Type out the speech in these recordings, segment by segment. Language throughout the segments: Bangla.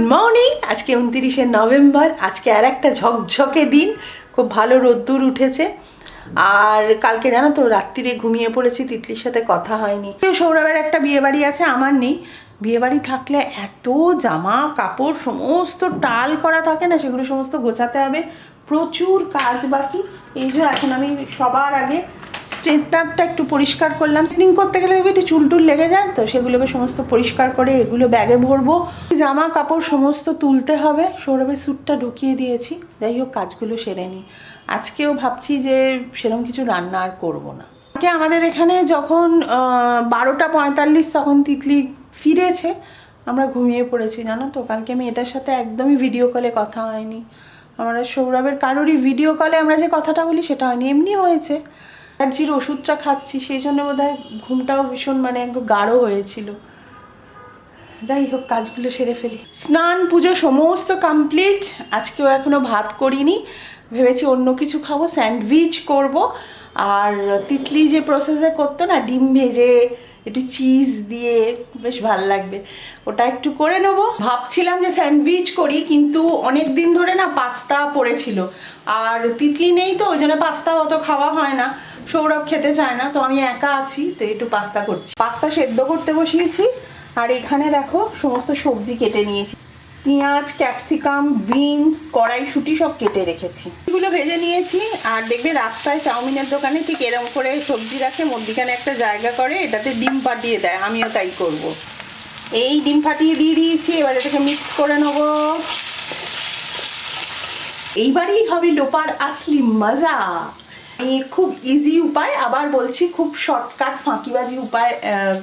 গুড মর্নিং আজকে উনতিরিশে নভেম্বর। আজকে আর একটা ঝকঝকে দিন। খুব ভালো রোদ্দুর উঠেছে। আর কালকে জানো তো, রাত্রিরে ঘুমিয়ে পড়েছি, তিতলির সাথে কথা হয়নি। কেউ সৌরভের একটা বিয়ে বাড়ি আছে, আমার নেই। বিয়ে বাড়ি থাকলে এত জামা কাপড়, সমস্ত টাল করা থাকে না, সেগুলো সমস্ত গোছাতে হবে। প্রচুর কাজ বাকি। এই যে এখন আমি সবার আগে স্ট্রেটনারটা একটু পরিষ্কার করলাম। স্টিং করতে গেলে একটু চুল টুল লেগে যায়, তো সেগুলোকে সমস্ত পরিষ্কার করে এগুলো ব্যাগে ভরবো। জামা কাপড় সমস্ত তুলতে হবে। সৌরভের স্যুটটা ঢুকিয়ে দিয়েছি। যাই হোক, কাজগুলো সেরে নিই আজকেও ভাবছি যে সেরকম কিছু রান্না আর করব না। আজকে আমাদের এখানে যখন বারোটা পঁয়তাল্লিশ তখন তিতলি ফিরেছে। আমরা ঘুমিয়ে পড়েছি, জানো তো? কালকে আমি এটার সাথে একদমই ভিডিও কলে কথা হয়নি। আমরা সৌরভের কারোরই ভিডিও কলে আমরা যে কথাটা বলি সেটা হয়নি। এমনি হয়েছে। অ্যালার্জির ওষুধটা খাচ্ছি, সেই জন্য বোধ ঘুমটাও ভীষণ মানে একদম গাঢ় হয়েছিল। যাই হোক, কাজগুলো সেরে ফেলি। স্নান, পুজো সমস্ত কমপ্লিট আজকেও এখনও ভাত করিনি। ভেবেছি অন্য কিছু খাব, স্যান্ডউইচ করব। আর তিতলি যে প্রসেসে করতো না, ডিম ভেজে একটু চিজ দিয়ে বেশ ভালো লাগবে। ওটা একটু করে নেব। ভাবছিলাম যে স্যান্ডউইচ করি, কিন্তু অনেক দিন ধরে না পাস্তা পড়েছিল। আর তিতলি নেই তো, ওই জন্য পাস্তা অত খাওয়া হয় না। সৌরভ খেতে চায় না, তো আমি একা আছি, তো একটু পাস্তা করছি। পাস্তা সেদ্ধ করতে বসিয়েছি, আর এখানে দেখো সমস্ত সবজি কেটে নিয়েছি। পেঁয়াজ, ক্যাপসিকাম, বিনস, কড়াইশুটি সব কেটে রেখেছি। এগুলো ভেজে নিয়েছি, আর দেখবে রাস্তায় চাউমিনের দোকানে ঠিক এরম করে সবজি রাখে, মধ্যিখানে একটা জায়গা করে, এটাতে ডিম ফাটিয়ে দেয়, আমিও তাই করব। এই ডিম ফাটিয়ে দিয়ে দিয়েছি, এবার এটাকে মিক্স করে নেব। এইবারই হবে লোপার আসলি মজা। খুব ইজি উপায়, আবার বলছি খুব শর্টকাট ফাঁকিবাজি উপায়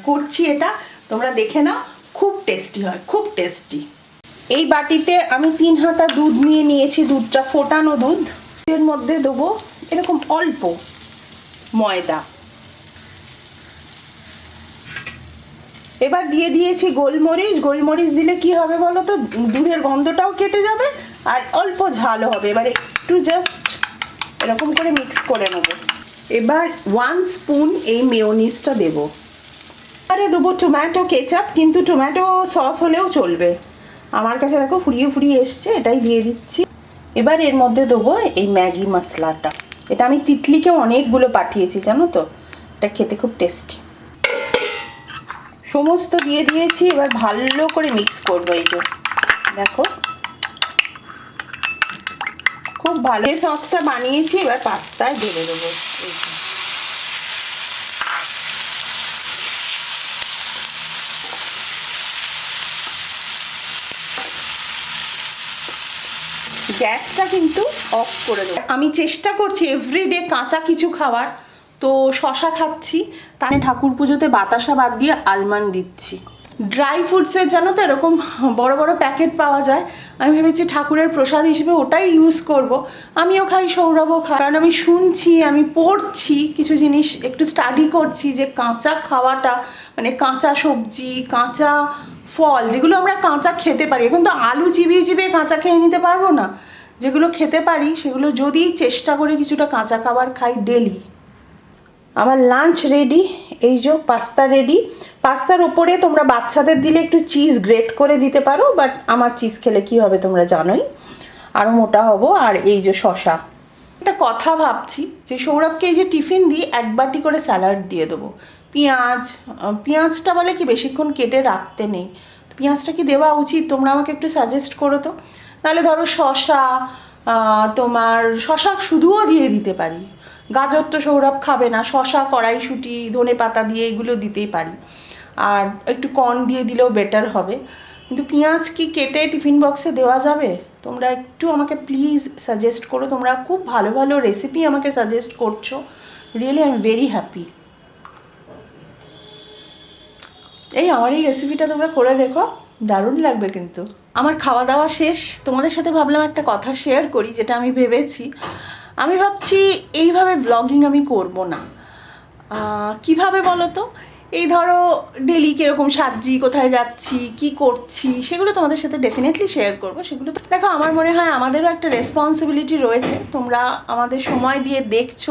করছি এটা, তোমরা দেখে নাও, খুব টেস্টি হয়, খুব টেস্টি এই বাটিতে আমি তিন হাতা দুধ নিয়ে নিয়েছি, দুধটা ফোটানো দুধ। এর মধ্যে দেবো এরকম অল্প ময়দা। এবার দিয়ে দিয়েছি গোলমরিচ। গোলমরিচ দিলে কি হবে বলো তো? দুধের গন্ধটাও কেটে যাবে আর অল্প ঝালও হবে। এবার একটু জাস্ট এরকম করে মিক্স করে নেব। এবার ওয়ান স্পুন এই মেয়োনিজটা দেবো। আরে দেবো টমেটো কেচাপ কিন্তু টমেটো সস হলেও চলবে। আমার কাছে দেখো ফুরিয়ে ফুরিয়ে এসছে, এটাই দিয়ে দিচ্ছি। এবার এর মধ্যে দেবো এই ম্যাগি মশলাটা। এটা আমি তিতলিকে অনেকগুলো পাঠিয়েছি, জানো তো? এটা খেতে খুব টেস্টি। সমস্ত দিয়ে দিয়েছি, এবার ভালো করে মিক্স করব এই যে। দেখো। খুব ভালো। সসটা বানিয়েছি, এবার পাস্তায় ঢেলে দেবো। গ্যাসটা কিন্তু অফ করে দেবো। আমি চেষ্টা করছি এভরিডে কাঁচা কিছু খাওয়ার। তো শশা খাচ্ছি তাই ঠাকুর পুজোতে বাতাসা বাদ দিয়ে আলমন্ড দিচ্ছি। ড্রাই ফ্রুটসের জানো তো এরকম বড় বড় প্যাকেট পাওয়া যায়। আমি ভেবেছি ঠাকুরের প্রসাদ হিসেবে ওটাই ইউজ করব। আমিও খাই, সৌরভও খাই কারণ আমি শুনছি, আমি পড়ছি কিছু জিনিস, একটু স্টাডি করছি যে কাঁচা খাওয়াটা মানে কাঁচা সবজি, কাঁচা ফল, যেগুলো আমরা কাঁচা খেতে পারি, এখন তো আলু চিবিয়ে চিবিয়ে কাঁচা খেয়ে নিতে পারব না। যেগুলো খেতে পারি, সেগুলো যদি চেষ্টা করে কিছুটা কাঁচা খাবার খাই ডেলি আমার লাঞ্চ রেডি এই যে পাস্তা রেডি পাস্তার ওপরে তোমরা বাচ্চাদের দিলে একটু চিজ গ্রেট করে দিতে পারো বাট আমার চিজ খেলে কি হবে তোমরা জানোই। আরও মোটা হব, আর এই যে শশা একটা কথা ভাবছি, যে সৌরভকে এই যে টিফিন দিই, এক বাটি করে স্যালাড দিয়ে দেবো। পেঁয়াজ পেঁয়াজটা বলে কি বেশিক্ষণ কেটে রাখতে নেই। পেঁয়াজটা কি দেওয়া উচিত? তোমরা আমাকে একটু সাজেস্ট করো তো। নাহলে ধরো শশা তোমার শশা শুধুও দিয়ে দিতে পারি। গাজর তো সৌরভ খাবে না শশা কড়াইশুঁটি, ধনে পাতা দিয়ে এগুলো দিতেই পারি। আর একটু কর্ন দিয়ে দিলেও বেটার হবে। কিন্তু পেঁয়াজ কি কেটে টিফিন বক্সে দেওয়া যাবে? তোমরা একটু আমাকে প্লিজ সাজেস্ট করো। তোমরা খুব ভালো ভালো রেসিপি আমাকে সাজেস্ট করছ। Really I am very happy এই, আমার এই রেসিপিটা তোমরা করে দেখো। দারুণ লাগবে কিন্তু। আমার খাওয়া দাওয়া শেষ। তোমাদের সাথে ভাবলাম একটা কথা শেয়ার করি, যেটা আমি ভেবেছি। আমি ভাবছি, এইভাবে ব্লগিং আমি করব না। কীভাবে বলো তো এই ধরো ডেলি কীরকম সাজছি, কোথায় যাচ্ছি, কি করছি, সেগুলো তোমাদের সাথে ডেফিনেটলি শেয়ার করব। সেগুলো দেখো, আমার মনে হয় আমাদেরও একটা রেসপন্সিবিলিটি রয়েছে। তোমরা আমাদের সময় দিয়ে দেখছ।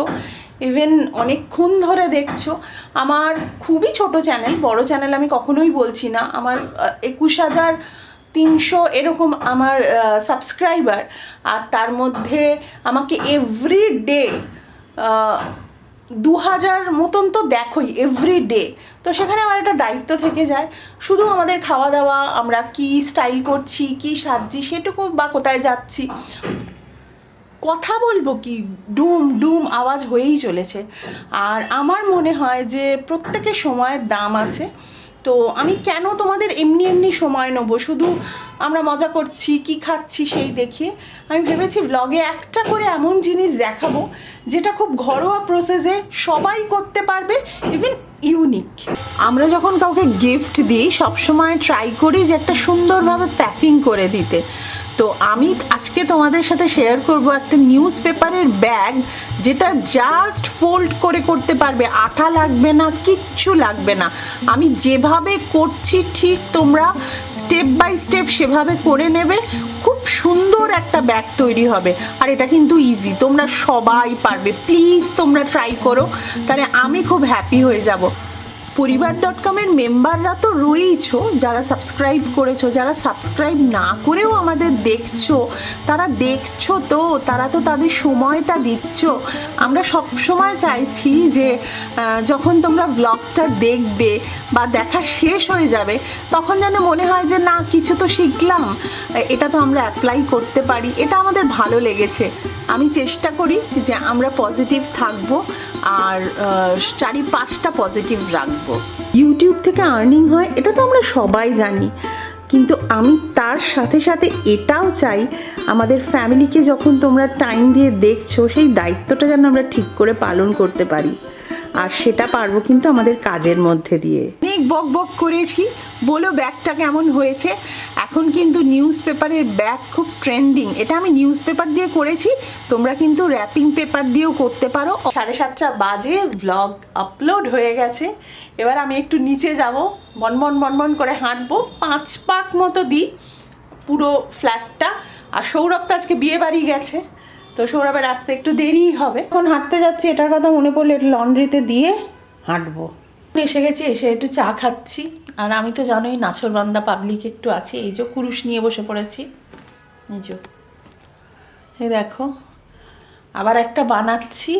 ইভেন অনেকক্ষণ ধরে দেখছ, আমার খুবই ছোট চ্যানেল বড় চ্যানেল আমি কখনোই বলছি না। আমার একুশ হাজার তিনশো এরকম আমার সাবস্ক্রাইবার আর তার মধ্যে আমাকে এভরি ডে দু হাজার মতন তো দেখোই এভরি ডে তো সেখানে আমার একটা দায়িত্ব থেকে যায়, শুধু আমাদের খাওয়া দাওয়া, আমরা কি স্টাইল করছি, কি সাজছি, সেটুকু বা কোথায় যাচ্ছি। কথা বলব কি? ডুম ডুম আওয়াজ হয়েই চলেছে। আর আমার মনে হয় যে প্রত্যেকের সময়ের দাম আছে। তো আমি কেন তোমাদের এমনি এমনি সময় নেব? শুধু আমরা মজা করছি, কি খাচ্ছি সেই দেখিয়ে। আমি ভেবেছি ব্লগে একটা করে এমন জিনিস দেখাবো, যেটা খুব ঘরোয়া প্রসেসে সবাই করতে পারবে ইভেন ইউনিক আমরা যখন কাউকে গিফট দিই, সবসময় ট্রাই করি যে একটা সুন্দরভাবে প্যাকিং করে দিতে। তো আমি আজকে তোমাদের সাথে শেয়ার করব একটা নিউজ পেপারের ব্যাগ যেটা জাস্ট ফোল্ড করে করতে পারবে। আঠা লাগবে না, কিচ্ছু লাগবে না। আমি যেভাবে করছি, ঠিক তোমরা স্টেপ বাই স্টেপ সেভাবে করে নেবে। খুব সুন্দর একটা ব্যাগ তৈরি হবে। আর এটা কিন্তু ইজি তোমরা সবাই পারবে। প্লিজ তোমরা ট্রাই করো। তাহলে আমি খুব হ্যাপি হয়ে যাব। পরিবার ডট কমের মেম্বাররা তো রয়েইছো, যারা সাবস্ক্রাইব করেছ, যারা সাবস্ক্রাইব না করেও আমাদের দেখছ, তারা দেখছ তো, তারা তো তাদের সময়টা দিচ্ছ। আমরা সব সময় চাইছি যে যখন তোমরা ব্লগটা দেখবে বা দেখা শেষ হয়ে যাবে, তখন যেন মনে হয় যে, না, কিছু তো শিখলাম। এটা তো আমরা অ্যাপ্লাই করতে পারি। এটা আমাদের ভালো লেগেছে। আমি চেষ্টা করি যে আমরা পজিটিভ থাকব, আর চারিপাশটা পজিটিভ রাখব। ইউটিউব থেকে আর্নিং হয়, এটা তো আমরা সবাই জানি। কিন্তু আমি তার সাথে সাথে এটাও চাই, আমাদের ফ্যামিলিকে যখন তোমরা টাইম দিয়ে দেখছ, সেই দায়িত্বটা যেন আমরা ঠিক করে পালন করতে পারি। আর সেটা পারব কিন্তু আমাদের কাজের মধ্যে দিয়ে। অনেক বক বক করেছি, বলো ব্যাগটা কেমন হয়েছে। এখন কিন্তু নিউজ পেপারের ব্যাগ খুব ট্রেন্ডিং। এটা আমি নিউজ পেপার দিয়ে করেছি, তোমরা কিন্তু র্যাপিং পেপার দিয়েও করতে পারো। সাড়ে সাতটা বাজে ব্লগ আপলোড হয়ে গেছে। এবার আমি একটু নিচে যাব বনবন বনবন করে হাঁটবো। পাঁচ পাক মতো দিই পুরো ফ্ল্যাটটা আর সৌরভ তো আজকে বিয়ে বাড়ি গেছে। তো সৌরভের আসতে একটু দেরিই হবে। এখন হাঁটতে যাচ্ছি, এটার কথা মনে পড়লে একটু লন্ড্রিতে দিয়ে হাঁটবো। এসে গেছি, এসে একটু চা খাচ্ছি। আর আমি তো জানোই নাছরবান্দা পাবলিক একটু আছে। এই যে কুরুশ নিয়ে বসে পড়েছি। এই যে, এই দেখো, আবার একটা বানাচ্ছি।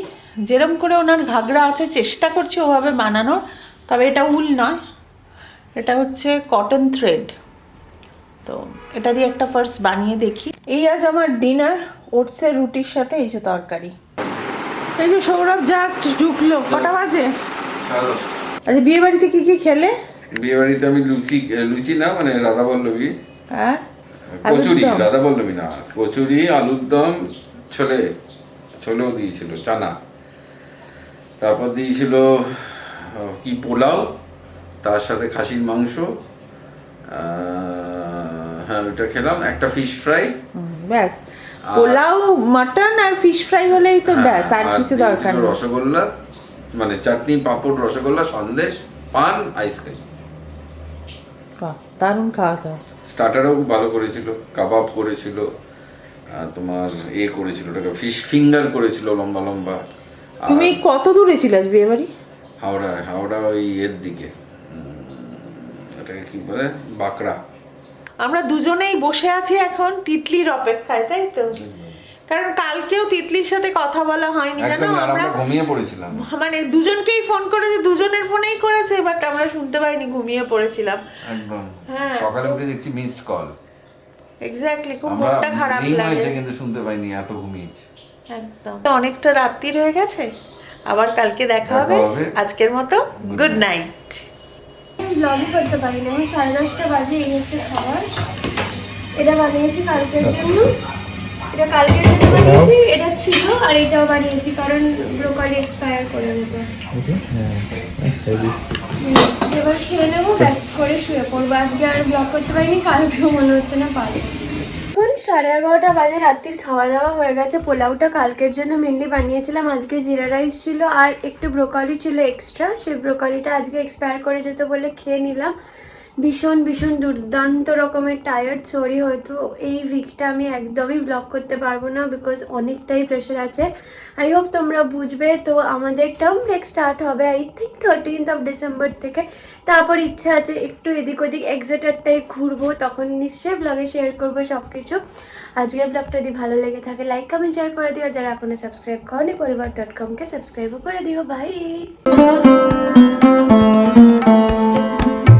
যেরম করে ওনার ঘাগরা আছে, চেষ্টা করছি ওভাবে বানানোর, তবে এটা উল নয়। এটা হচ্ছে কটন থ্রেড তো এটা দিয়ে একটা ফার্স্ট বানিয়ে দেখি। এই আজ আমার ডিনার ওটসের রুটির সাথে এই যে তরকারি। এই যে সৌরভ জাস্ট ঢুকলো। কটা বাজে? আচ্ছা বিয়ে বাড়িতে কি কি খেলে? বিয়ে বাড়িতে আমি লুচি লুচি না মানে রাধা পল্লবী হ্যাঁ কচুরি? রাধা পল্লবী না কচুরি আলুর দম ছোলে ছোলেও দিয়েছিল চানা। তারপর দিয়েছিল কি পোলাও তার সাথে খাসির মাংস আহ, হ্যাঁ ওটা খেলাম। একটা ফিশ ফ্রাই ব্যাস। পোলাও মাটন আর ফিশ ফ্রাই হলেই তো ব্যাস আর কিছু দরকার নেই। রসগোল্লা মানে চাটনি পাঁপড় রসগোল্লা সন্দেশ পান আইসক্রিম দারুণ খাওয়া দাওয়া। স্টার্টারও খুব ভালো করেছিল কাবাব করেছিল তোমার এ করেছিল ওটাকে ফিশ ফিঙ্গার করেছিল লম্বা লম্বা। তুমি কত দূরে ছিলে আজ বিয়ে বাড়ি হাওড়া হাওড়া ওই এর দিকে। ওটাকে কি বলে? বাঁকড়া। আমরা দুজনেই বসে আছি এখন তিতলির অপেক্ষায় তাই তো? কারণ কালকেও তিতলির সাথে কথা বলা হয়নি জানো? আমরা ঘুমিয়ে পড়েছিলাম। মানে দুজনকেই ফোন করেছে দুজনের ফোনেই করেছে বাট আমরা শুনতে পাইনি ঘুমিয়ে পড়েছিলাম। একদম। হ্যাঁ। সকালে উঠে দেখছি মিসড কল এক্স্যাক্টলি খুব মনটা খারাপ লাগে। কিন্তু শুনতে পাইনি এত ঘুমিয়েছি। একদম। তো অনেকটা রাত্রির হয়ে গেছে আবার কালকে দেখা হবে। আজকের মতো গুড নাইট ব্লগই করতে পারি না এখন সাড়ে দশটা বাজে এই হচ্ছে খাবার। এটা বানিয়েছি কালকের জন্য। এটা কালকের জন্য বানিয়েছি এটা ছিল আর এটাও বানিয়েছি কারণ ব্রোকলি এক্সপায়ার করে দেবে এবার খেয়ে নেব ব্যাস করে শুয়ে পড়ব। আজকে আর ব্লগ করতে পারিনি কালকেও মনে হচ্ছে না পারব। এখন সাড়ে এগারোটা বাজে, রাত্রির খাওয়া দাওয়া হয়ে গেছে, পোলাওটা কালকের জন্য মেনলি বানিয়েছিলাম, আজকে জিরা রাইস ছিল আর একটু ব্রোকলি ছিল এক্সট্রা সেই ব্রোকলিটা আজকে এক্সপায়ার করে যেত বলে খেয়ে নিলাম। ভীষণ ভীষণ দুর্দান্ত রকমের টায়ার্ড সরি হয়তো এই উইকটা আমি একদমই ব্লগ করতে পারব না বিকজ অনেকটাই প্রেশার আছে। আই হোপ তোমরা বুঝবে, তো আমাদের টার্ম ব্রেক স্টার্ট হবে I think thirteenth of December থেকে। তারপর ইচ্ছা আছে একটু এদিক ওদিক এক্সেটারটাই ঘুরবো, তখন নিশ্চয়ই ব্লগে শেয়ার করব সব কিছু আজকের ব্লগটা যদি ভালো লেগে থাকে লাইক কমেন্ট শেয়ার করে দিও। যারা এখনও সাবস্ক্রাইব করেনি, পরিবার ডট কমকে সাবস্ক্রাইবও করে দিও। বাই